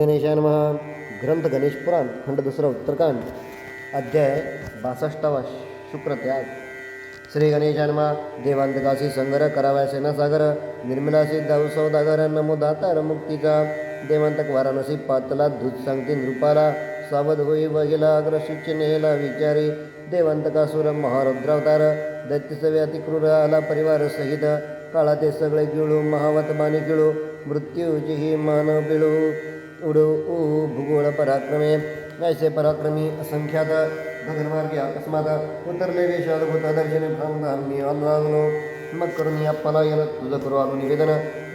गणेशाय ग्रंथ गणेश पुराण खंड दुसरा उत्तरकांड अध्याय बासष्टावा शुक्रत्याग श्री गणेशाय नमः. देवांतकाशी संगर न सेनासागर निर्मिलाशी दाऊ सौदागर नमोदातार मुक्तीचा. देवांतक वाराणसी पातला दूध सांगते नृपाला. सावध होई वहिला अग्रशिच्य नेला विचारी. देवांतकासुर महारुद्रावतार दैत्यसवे अतिक्रूर आला परिवार सहित. काळा ते सगळे गिळू महावत बाणी गिळू मृत्यूची ही मान बिळू. उडो ऊ भूगोळ पराक्रमे ऐसे पराक्रमी, असंख्यात गगनमार्गे अकस्मात उतरले वेशाद्भूत दर्शने भ्रांतांनी लागलो मग करून या पलायन तुझं करू निवेदन,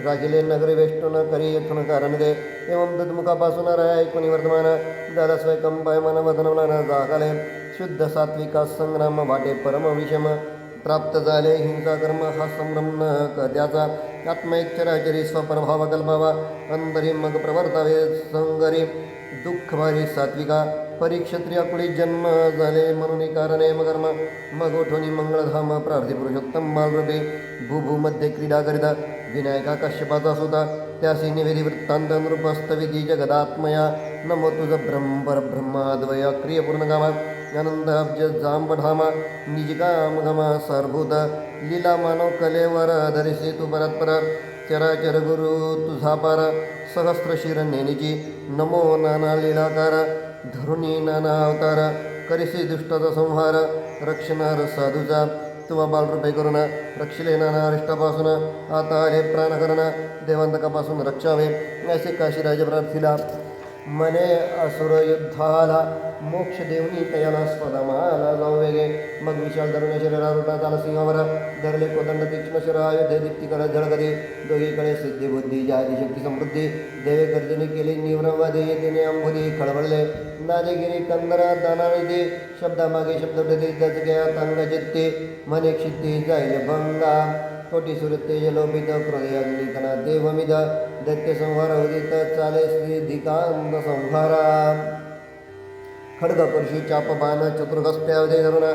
रागिले नगरे वेष्टन करी येथून कारण दे एवं तद्मुखापासून राय ऐकून वर्तमान दादा स्वयंकंपाय मन वदनवला शुद्ध सात्विका संग्राम वाटे परम विषम प्राप्त झाले हिंसा कर्म हा संभ्रम न कद्याचा स्वप्रभाव कल्पावा अंतरी मग प्रवर्तावे संगरी। दुःख भारी सात्विका परिक्षत्रिया कुळी जन्म झाले म्हणून कारणे मगर्म मग ओठोनी मंगळधाम प्रार्थी पुरुषोत्तम मालरूपे भूभूमध्ये क्रीडा करिता, विनायका कश्यपाचा सुता। त्यासी निवेदी वृत्तांत नृपस्तविधी जगदात्मया। नमो तुझ ब्रह्म परब्रह्माद्वय क्रियपूर्णकामा आनंद गमा सरभूत लीला मानव कलेवर धरिसे तू परत्पर चराचर गुरु तुझा पार सहस्र शिर नेनीची नमो नाना लीलाकार धरुणी नाना अवतार करिसे दुष्टाचा संहार रक्षणार साधूचा तुवा बालरूपे करुणा रक्षिले नाना अरिष्टापासून आता आले प्राणकरण, देवांतकापासून रक्षावे असे काशीराज प्रार्थिला मने असुर युद्धाला मोक्ष देवनी तयाला स्वतमाला जाऊ वेगे मग विशाल धरुण शरीरा रुटा झाला सिंहावर धरले कोदंड तीक्ष्ण शर अयोध्ये दीप्तीकडे झळकते दोघीकडे सिद्धी बुद्धी जाती शक्ती समृद्धी। देवे गर्जने केली निव्रवादे तिने अंबुदी, खळबळले। नादेगिरी कंदरा दानानिधी शब्दामागे शब्द उठते, दचक्या तांग जित्ते मने क्षिती जाईल भंगा। कोटी सुरतेज लोभित क्रोधयाग्निकना देवमिद दैत्य संहार उदित चाले श्री संहारा खड्ग परशु चाप बाण चतुर्गस्त्यावधे धरून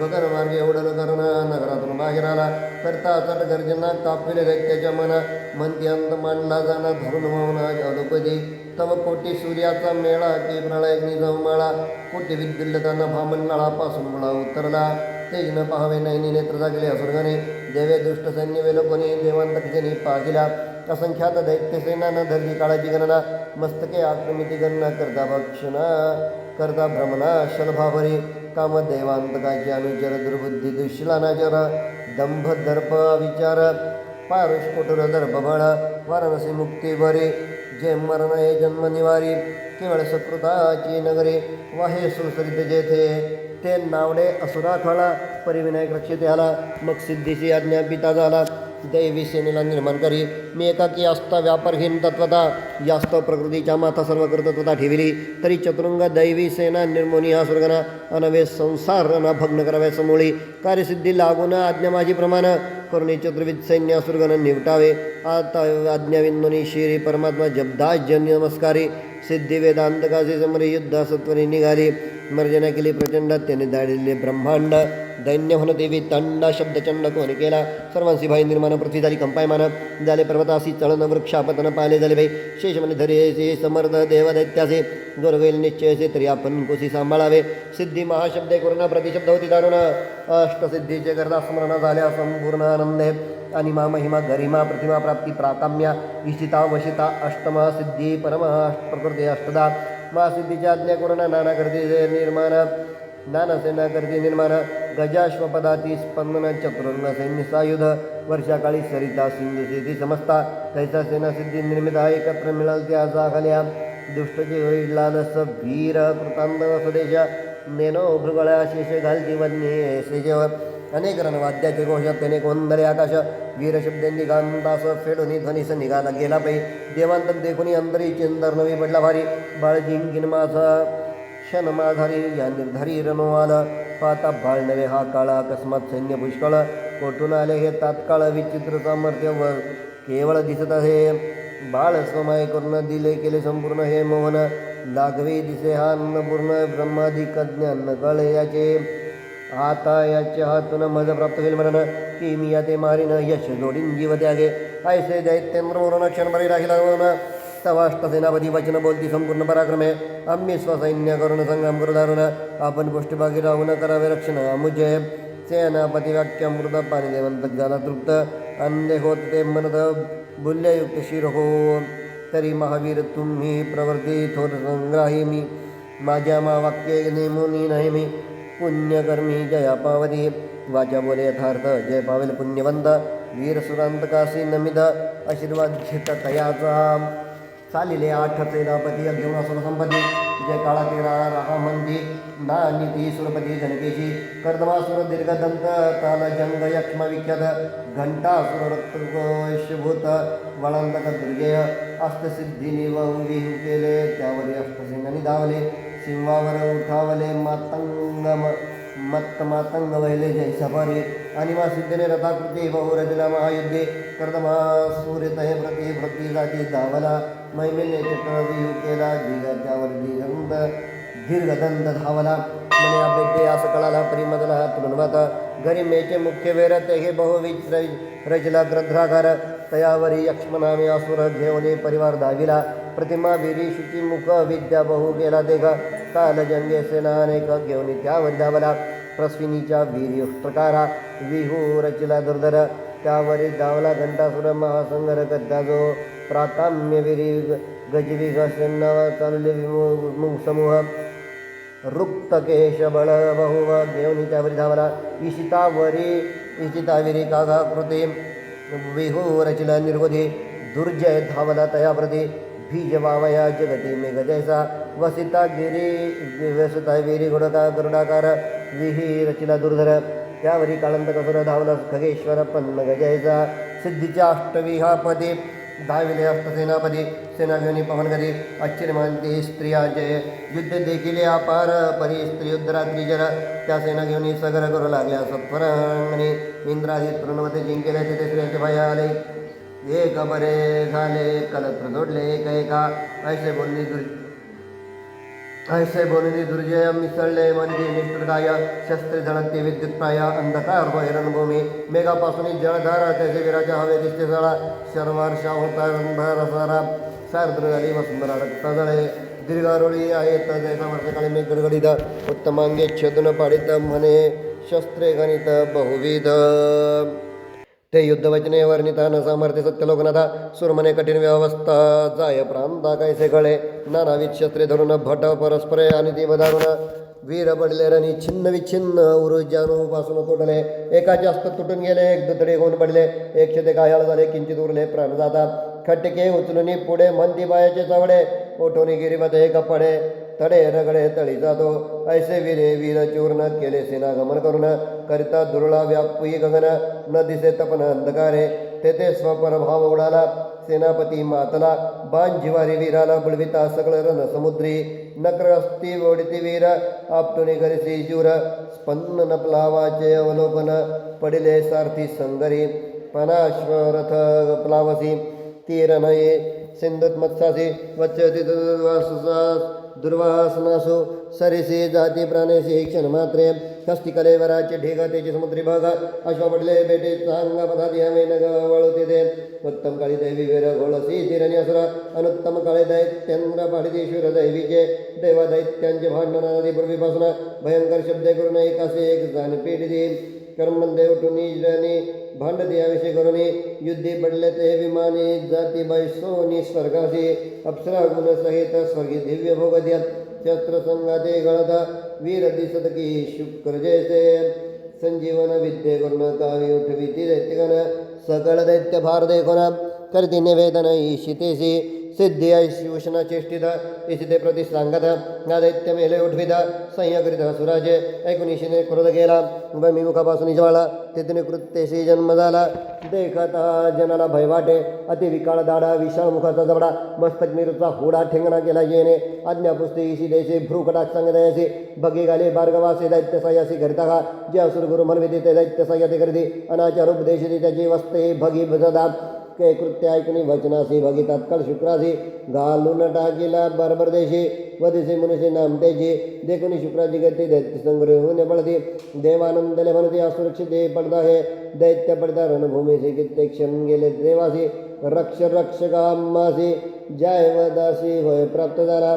गगन मार्गे उडल करून नगरातून बाहेर आला करता चट गर्जना, कापिले दैत्याच्या मना मंत्यांत मांडला जाणा धरून मौना जादुपदी तव कोटी सूर्याचा मेळा की प्रळय निजमाळा कोटी विद्युल्लताना भामंडळापासून मुळा उतरला. तेज न पाहावे नैनी नेत्र जागले असुरगणे देवे दुष्ट सैन्य वेलोपने देवांत खिजनी पाहिला. असंख्यात दैत्यसेना न धरली काळाची गणना मस्तके आक्रमिती गणना करता भक्षणा, करता भ्रमणा, शलभाभरी, कामदेवांतकाची अनुचर, दुर्बुद्धी दुश्लानाचर दंभ दर्प विचार पारुष कोटुर दर्प बळ, वाराणसी मुक्ती भरी जे मरण हे जन्म निवारी, केवळ सकृताची नगरी, वाहे सुसरित जेथे, ते नावडे असुरा खळा परिविनायक रक्षित आला मग सिद्धीची आज्ञा पिता झाला दैवी सेनेला निर्माण करी. मी एकाकी असता व्यापारहीन तत्वता यास्त प्रकृतीच्या माथा सर्व कर्तत्वता ठेविली. तरी चतुरंग दैवी सेना निर्मोनी हा स्वर्गना अनवे संसार न भग्न कराव्या समोळी. कार्यसिद्धी लागून आज्ञा माझी प्रमाण करुणी चतुर्विध सैन्य सुरगण निवटावे. आता आज्ञाविंदोनी श्री परमात्मा जब्दास जन नमस्कारी. सिद्धी समरे युद्ध सत्वरी निघाली. मर्जना केली प्रचंड त्याने दाडिले ब्रह्मांड, दैन्य देवी तंड शब्दचंड कोणी केला सर्वांशी भाई निर्माण पृथ्वी झाली कंपायमान झाले पर्वतासी चळन वृक्षापतन पाले झाले भाई, शेष म्हणे धरे समर्थ देव दैत्याचे गोरवेल निश्चयसे तरी आपण कोशी सांभाळावे, सिद्धी महाशब्दे करुणा प्रतिशब्द होती दारुण अष्टसिद्धीचे करता स्मरण झाल्या संपूर्ण आनंदे, आणि मा महिमा गरिमा प्रतिमा प्राप्ती प्राकाम्या इशिता वशिता अष्टमा सिद्धी परमा प्रकृती अष्टदा करून नाना करते निर्माण, नाना सेना निर्माण, गजाश्वपदाती स्पंदन चतुरंग सायुध वर्षाकाळी सरिता सिंधू सिद्धी समजता तैसा सेना सिद्धी निर्मिता एकत्र मिळाल त्या जागल्या दुष्टचे नेनो भृगळा शेष घालती घोष त्याने कोंदरे आकाश। वीरशब्देंनी गांतास फेडून ध्वनीस निघाला गेला पै। देवांतक देखुनी अंतरी चिंतर नवी पडला भारी। बाळ जिंकीन माझा क्षण माधारी या निर्धारी रणो आला पाता बाळ नवे हा काळा अकस्मात सैन्य पुष्कळ। कोठून आले हे तात्काळ विचित्र सामर्थ्य व केवळ दिसत आहे। बाळ स्वमाय करून दिले केले संपूर्ण हे मोहन। लागवे दिसे हा अन्नपूर्ण ब्रह्माधिक ज्ञान कळे याचे आता याच्या हातून मज प्राप्त होईल मरण की मी या ते मारीन, यश जोडीन जीव त्यागे ऐसे दैत्येंद्र वरून क्षणभरी राहिला सवाष्टसेनापती वचन बोलती संपूर्ण पराक्रमे आम्ही स्वसैन्य करून संग्राम करू दारुण आपण गोष्टीभागी राहून करावे रक्षण अमुजय सेनापती वाक्यामृत पाणी देवंत झाला तृप्त, अंधे होत ते म्हणत बुल्ययुक्त शिर हो तरी महावीर, तुम्ही प्रवर्ती थोर संग्राही मी माझ्या मा वाक्य नेमुनी नाही मी पुण्यकर्मी जया पावती वाचा बोले यथार्थ। जय पावेल पुण्यवंत। वीर सुरांत काशी नमिद आशीर्वाद घेत तयाचा चालिले आठ सेनापती घेऊन असुर संपती जय काळा तेरा राहा मंदी। ना नीती सुरपती जनकेशी। कर्दमासुर दीर्घदंत। ताल जंग यक्ष्म विख्यात। घंटासुर रक्तभूत वळंतक दुर्जय अष्टसिद्धीने वंगी केले। त्यावरी अष्टसिंगांनी धावले सिंहावर उठावले मातंग मत्त मातंग वहिले जय सफारी आणि मा सिद्धने रथाकृती बहुरजला महायुद्धे कर्दमा सूर्यतहे प्रति भक्ती जाती धावला मैमेने चक्रविहू केला दीर्घदंत धावला म्हणे अभेद्य असं कळाला परिमदला तुलनवाता गरिमेचे मुख्य वेर ते हे बहुविच रजला ग्रंथाकार तयावरी यक्ष्मनामे असुर परिवार धाविला प्रतिमा विरी शुची मुख विद्या बहु केला देगा काल जंगे सेना अनेक घेऊन त्यावर धावला प्रस्विनीच्या वीर प्रकारा विहू रचिला दुर्धर त्यावरी धावला घंटासुर महासंगर करता जो प्राकाम्यविरी गजविग सेनावा चालले विमु समूह रुक्तकेश बळ बहुव घेऊन त्यावरी धावला ईशितावरी ईशिताविरी कागा कृते विहू रचिला निर्वधी दुर्जय धावला तयाप्रती बीज वावया जगती मेघ जैसा वसिता गिरी वसता विरी गुडका गरुडाकार विही रचिला दुर्धर। त्यावरी काळंत कसुर धावला खगेश्वर पन्न गजयचा सिद्धीच्या अष्टविहापदी दहाविले अष्टसेनापदी सेनागिनी पवनगदी आश्चर्यमानती स्त्रिया जय। युद्ध देखील अपार, परी, स्त्री युद्धरात्री जर त्या सेना घेऊन सगर करू लागल्या सत्वरांगणी इंद्रादी तृणवते जिंकेले तिथे स्त्रियांचे भय आले एक बरे झाले कलत्र जोडले एक एका ऐसे बोलणी दुर् ऐसे बोलणी दुर्जय मिसळले म्हणजे निष्ठुरदाय शस्त्रे झळकते विद्युत प्राय, अंधकार व हिरणभूमी मेघापासून जळधार त्याचे विराच्या हवे दिसते जळा शर्वार्षा होता अंधार सारा। सार्द्र झाली वसुंधरा, रक्त जळे दीर्घारोळी आहेत जैसा वर्षकाळी मेघ गडगडीत। उत्तमांगे छेदन पाडित म्हणे, शस्त्रे गणित बहुविध। ते युद्धवचने वर्णिता न सामर्थ्य सत्यलोकनाथा सुरमने कठीण व्यवस्था जाय प्रांता कैसे कळे नानाविध शस्त्रे धरून भट परस्परे आणि ती बधारून वीर पडले रणी छिन्न विच्छिन्न उरुजानुपासून तुटले एका जास्त तुटून गेले एक दुतडे होऊन पडले एकशे ते घायाळ झाले किंचित उरले प्राण जातात. खटके उचलून पुढे मंदी बायाचे चवडे ओठोनी गिरीमध्ये कपडे तडे रगडे तळी जातो। ऐसे वीरे वीर चूर्ण, केले सेना गमन करून करिता दुर्ळा व्यापुई गगन न दिसे तपन अंधकारे तेथे स्वपर भाव उडाला, सेनापती मातला, बाण जिवारी वीराला बुडविता सकळ रण समुद्री नक्र अस्ति वीर, आपटुनी करिसी शूर स्पंदन प्लावाचे अवलोकन, पडिले सारथी संगरी पनाश्वरथ प्लावसी तीर नये मत्सासी वच्चति दुर्वासुसास दुर्वासनासु सरिसी जाती प्राणेशी क्षण मात्रे हस्ती कलेवराचे ढेग त्याचे समुद्री भाग अश्व पडले बेटे चांग पदाती हवे नग वळते दे उत्तम काळी दैवी वीर घोळसी तिरणी असुर अनुत्तम काळे दैत्येंद्र पाडितेश्वर दैवीचे देवा दैत्यांचे भांडणादी पूर्वीपासून भयंकर शब्द करून एकासे एक जाण पीठ देईल कर्मंदे उठून भांड द्याविषयी करून युद्धे पडले ते स्वर्गासी अप्सरा गुण सहित स्वर्गी दिव्य भोग वीर की शुक्र जयसे। संजीवन विद्ये करून कावी उठविती दैत्यगण सकळ दैत्य भार देखोन करती निवेदन ईशितेसी ना दैत्य मेले उठवित संय करीत सुराजे ऐकून ईशीने क्रोध केला मी मुखापासून ज्वाळा तेथून कृत्यशी जन्म झाला, देखता जनाला भय वाटे, अति विकाळ दाडा विशाळ मुखाचा जबडा मस्तक मिरूचा होडा ठेंगणा केला येणे, आज्ञापुस्ती ईशी देशी भ्रूकटाक सांगदयासी बगी गाले भार्गवासी दैत्य सह्यासी करिता का जे असुर गुरु म्हणविते ते दैत्य सह्याते करती अनाचार उपदेशिती त्याची वस्ते भगी भजदा के ऐकणी वचनासी, भगी तत्काळ शुक्रासी। घालून टाकीला बरोबर देशी वदिसे देखो नि देखुनी शुक्राची गति दैत्य संग्रह पडती देवानंदले दे असुरक्षित दे पडदा है। दैत्य पडदा से कितने क्षण गेले देवासी। रक्ष रक्षकामासी जय वदासी, होय प्राप्त झाला